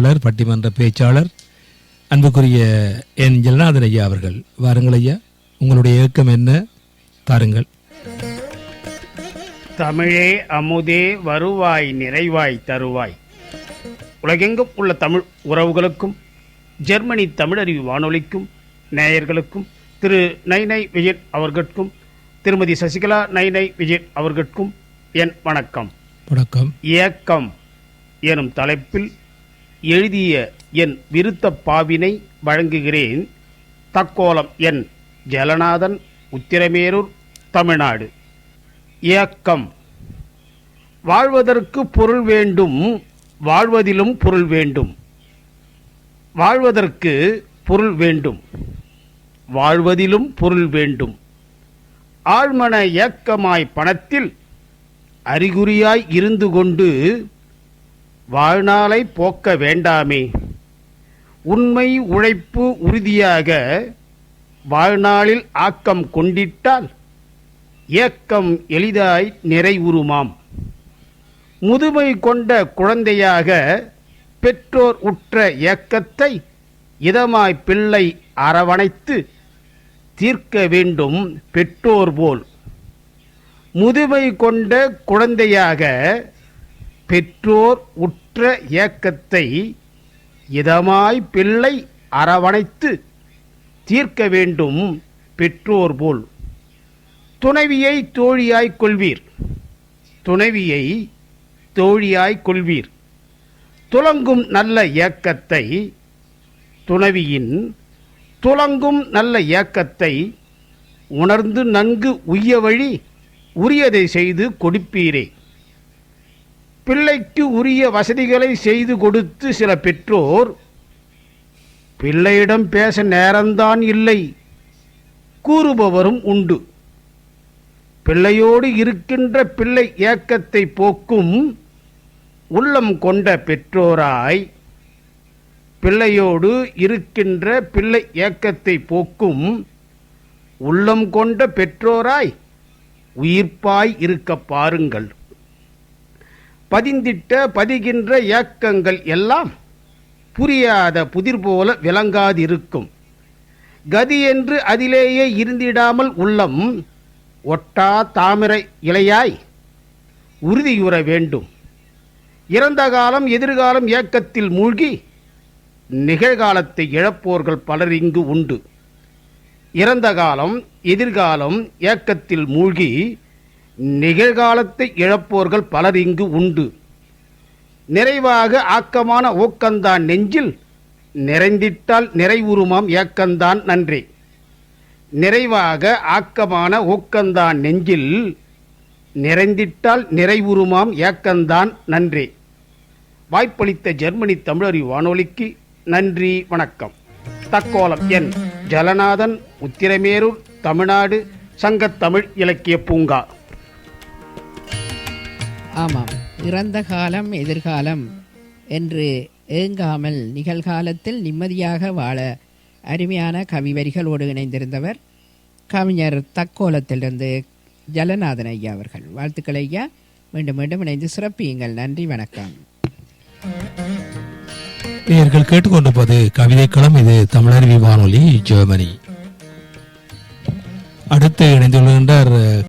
எழுத்தாளர் பட்டிமன்ற பேச்சாளர் அன்புக்குரிய என் ஜெகநாதன் ஐயா அவர்கள். வாருங்கள் ஐயா உங்களுடைய இயக்கம் என்ன? தாருங்கள் தமிழே அமுதே வருவாய் நிறைவாய் தருவாய். உலகெங்கும் உள்ள தமிழ் உறவுகளுக்கும் ஜெர்மனி தமிழறிவு வானொலிக்கும் நேயர்களுக்கும் திரு நைனை விஜயன் அவர்களுக்கும் திருமதி சசிகலா நைனை விஜயன் அவர்களுக்கும் என் வணக்கம். வணக்கம். இயக்கம். எனும் தலைப்பில் எழுதிய என் விருத்த பாவினை வழங்குகிறேன். தக்கோலம் என் ஜலநாதன் உத்திரமேரூர் தமிழ்நாடு. இயக்கம். வாழ்வதற்கு பொருள் வேண்டும் வாழ்வதிலும் பொருள் வேண்டும். வாழ்வதற்கு பொருள் வேண்டும் வாழ்வதிலும் பொருள் வேண்டும். ஆழ்மன இயக்கமாய் பணத்தில் அறிகுறியாய் இருந்து கொண்டு வாழ்நாளை போக்க வேண்டாமே. உண்மை உழைப்பு உறுதியாக வாழ்நாளில் ஆக்கம் கொண்டிட்டால் ஏக்கம் எளிதாய் நிறைவுறுமாம். முதுமை கொண்ட குழந்தையாக பெற்றோர் உற்ற ஏக்கத்தை இதமாய் பிள்ளை அரவணைத்து தீர்க்க வேண்டும் பெற்றோர் போல். முதுமை கொண்ட குழந்தையாக பெற்றோர் உற்ற ஏக்கத்தை இதமாய் பிள்ளை அரவணைத்து தீர்க்க வேண்டும் பெற்றோர் போல். துணைவியை தோழியாய் கொள்வீர். துணைவியை தோழியாய் கொள்வீர். துலங்கும் நல்ல ஏக்கத்தை துணைவியின் துலங்கும் நல்ல ஏக்கத்தை உணர்ந்து நன்கு உய்ய வழி உரியதை செய்து கொடுப்பீரே. பிள்ளைக்கு உரிய வசதிகளை செய்து கொடுத்து சில பெற்றோர் பிள்ளையிடம் பேச நேரம்தான் இல்லை கூறுபவரும் உண்டு. பிள்ளையோடு இருக்கின்ற பிள்ளை ஏக்கத்தை போக்கும் உள்ளம் கொண்ட பெற்றோராய் பிள்ளையோடு இருக்கின்ற பிள்ளை ஏக்கத்தை போக்கும் உள்ளம் கொண்ட பெற்றோராய் உயிர்ப்பாய் இருக்க பாருங்கள். பதிந்திட்ட பதிகின்ற ஏக்கங்கள் எல்லாம் புரியாத புதிர் போல விளங்காதிருக்கும். கதி என்று அதிலேயே இருந்திடாமல் உள்ளம் ஒட்டா தாமரை இலையாய் உறுதியுற வேண்டும். இறந்த காலம் எதிர்காலம் ஏக்கத்தில் மூழ்கி நிகழ்காலத்தை இழப்போர்கள் பலர் இங்கு உண்டு. இறந்த காலம் எதிர்காலம் ஏக்கத்தில் மூழ்கி நிகழ்காலத்தை இழப்போர்கள் பலர் இங்கு உண்டு. நிறைவாக ஆக்கமான ஊக்கந்தான் நெஞ்சில் நிறைந்திட்டால் நிறைவுருமாம் ஏக்கந்தான் நன்றி. நிறைவாக ஆக்கமான ஊக்கந்தான் நெஞ்சில் நிறைந்திட்டால் நிறைவுருமாம் ஏக்கந்தான் நன்றி. வாய்ப்பளித்த ஜெர்மனி தமிழறி வானொலிக்கு நன்றி வணக்கம். தக்கோலம் என் ஜலநாதன் உத்திரமேரூர் தமிழ்நாடு சங்கத்தமிழ் இலக்கிய பூங்கா. ஆமாம். இறந்த காலம் எதிர்காலம் என்று ஏங்காமல் நிகழ்காலத்தில் நிம்மதியாக வாழ அருமையான கவி வரிகளோடு இணைந்திருந்தவர் கவிஞர் தக்கோலத்திலிருந்து ஜலநாதன் ஐயா அவர்கள். வாழ்த்துக்கள் ஐயா. மீண்டும் மீண்டும் இணைந்து சிறப்பியுங்கள். நன்றி வணக்கம். நேயர்கள் கேட்டுக்கொண்டிருப்பது கவிதைக்களம் இது தமிழருவி வானொலி ஜெர்மனி. அடுத்து இணைந்துள்ளார்